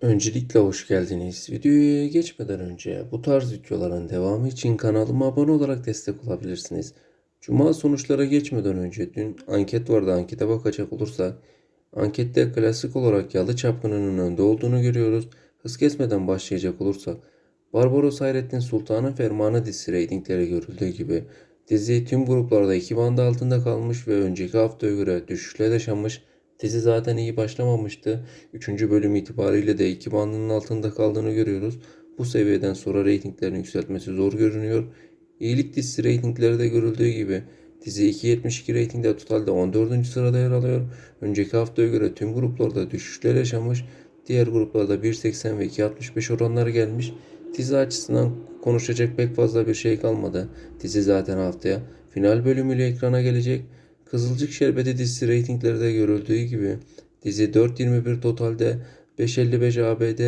Öncelikle hoş geldiniz. Videoya geçmeden önce bu tarz videoların devamı için kanalıma abone olarak destek olabilirsiniz. Cuma sonuçlara geçmeden önce dün anket vardı. Ankete bakacak olursak ankette klasik olarak Yalı Çapkını'nın önde olduğunu görüyoruz. Hız kesmeden başlayacak olursak Barbaros Hayrettin Sultan'ın Fermanı dizisi reytingleri görüldüğü gibi dizi tüm gruplarda iki band altında kalmış ve önceki haftaya göre düşüşler yaşamış. Dizi zaten iyi başlamamıştı. Üçüncü bölüm itibariyle de iki bandının altında kaldığını görüyoruz. Bu seviyeden sonra reytinglerin yükseltmesi zor görünüyor. İyilik dizisi reytingleri de görüldüğü gibi dizi 2.72 reytingde totalde 14. sırada yer alıyor. Önceki haftaya göre tüm gruplarda düşüşler yaşamış. Diğer gruplarda 1.80 ve 2.65 oranları gelmiş. Dizi açısından konuşacak pek fazla bir şey kalmadı. Dizi zaten haftaya final bölümüyle ekrana gelecek. Kızılcık Şerbeti dizisi reytinglerde görüldüğü gibi dizi 4.21 totalde 5.55 ABD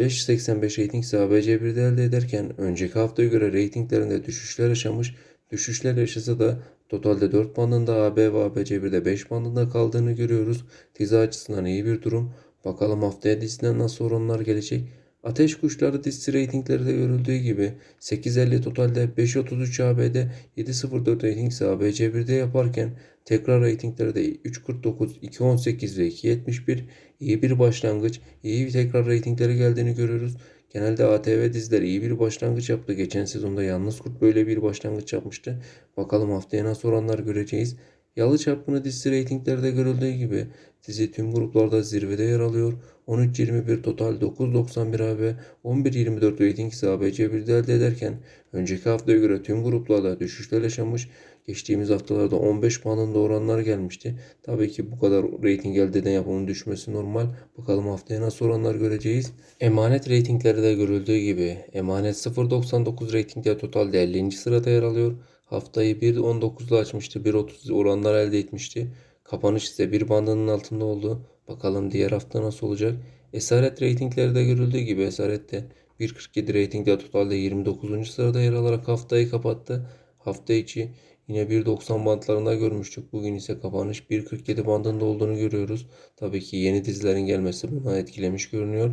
5.85 reyting ise ABC1'de elde ederken önceki haftaya göre reytinglerinde düşüşler yaşamış. Düşüşler yaşasa da totalde 4 bandında AB ve ABC1'de 5 bandında kaldığını görüyoruz. Dizi açısından iyi bir durum. Bakalım haftaya diziden nasıl oranlar gelecek. Ateş Kuşları dizisi reytingleri de görüldüğü gibi 8.50 totalde 5.33 ABD 7.04 reyting ise ABC1'de yaparken tekrar reytinglerde 3.49, 2.18 ve 2.71 iyi bir başlangıç, iyi bir tekrar reytingleri geldiğini görüyoruz. Genelde ATV diziler iyi bir başlangıç yaptı. Geçen sezonda Yalnız Kurt böyle bir başlangıç yapmıştı. Bakalım haftaya nasıl oranlar göreceğiz. Yalı Çapkını dizisi reytinglerde görüldüğü gibi dizi tüm gruplarda zirvede yer alıyor. 13.21 total 9.91 AB 11.24 rating ise ABC1'de elde ederken önceki haftaya göre tüm gruplarda düşüşler yaşamış. Geçtiğimiz haftalarda 15 puanında oranlar gelmişti. Tabii ki bu kadar rating elde eden yapımın düşmesi normal. Bakalım haftaya nasıl oranlar göreceğiz. Emanet reytingleri de görüldüğü gibi Emanet 0.99 reytingde totalde 50. sırada yer alıyor. Haftayı 1.19'da açmıştı. 1.30 oranlar elde etmişti. Kapanış ise bir bandının altında oldu. Bakalım diğer hafta nasıl olacak. Esaret reytingleri de görüldüğü gibi Esaret de 1.47 reytingde totalde 29. sırada yer alarak haftayı kapattı. Hafta içi yine 1.90 bantlarında görmüştük. Bugün ise kapanış 1.47 bandında olduğunu görüyoruz. Tabii ki yeni dizilerin gelmesi buna etkilemiş görünüyor.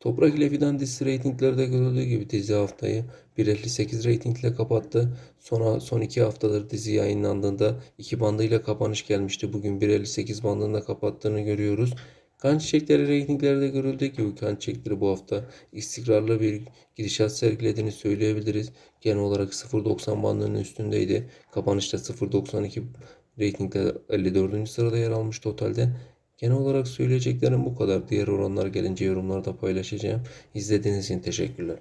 Toprak ile Fidan dizisi reytinglerde görüldüğü gibi dizi haftayı 1.58 reytingle kapattı. Sonra son iki haftadır dizi yayınlandığında iki bandıyla kapanış gelmişti. Bugün 1.58 bandında kapattığını görüyoruz. Kan Çiçekleri reytinglerde görüldüğü gibi Kan Çiçekleri bu hafta istikrarlı bir gidişat sergilediğini söyleyebiliriz. Genel olarak 0.90 bandının üstündeydi. Kapanışta 0.92 reytingde 54. sırada yer almış totalde. Genel olarak söyleyeceklerim bu kadar. Diğer oranlar gelince yorumlarda paylaşacağım. İzlediğiniz için teşekkürler.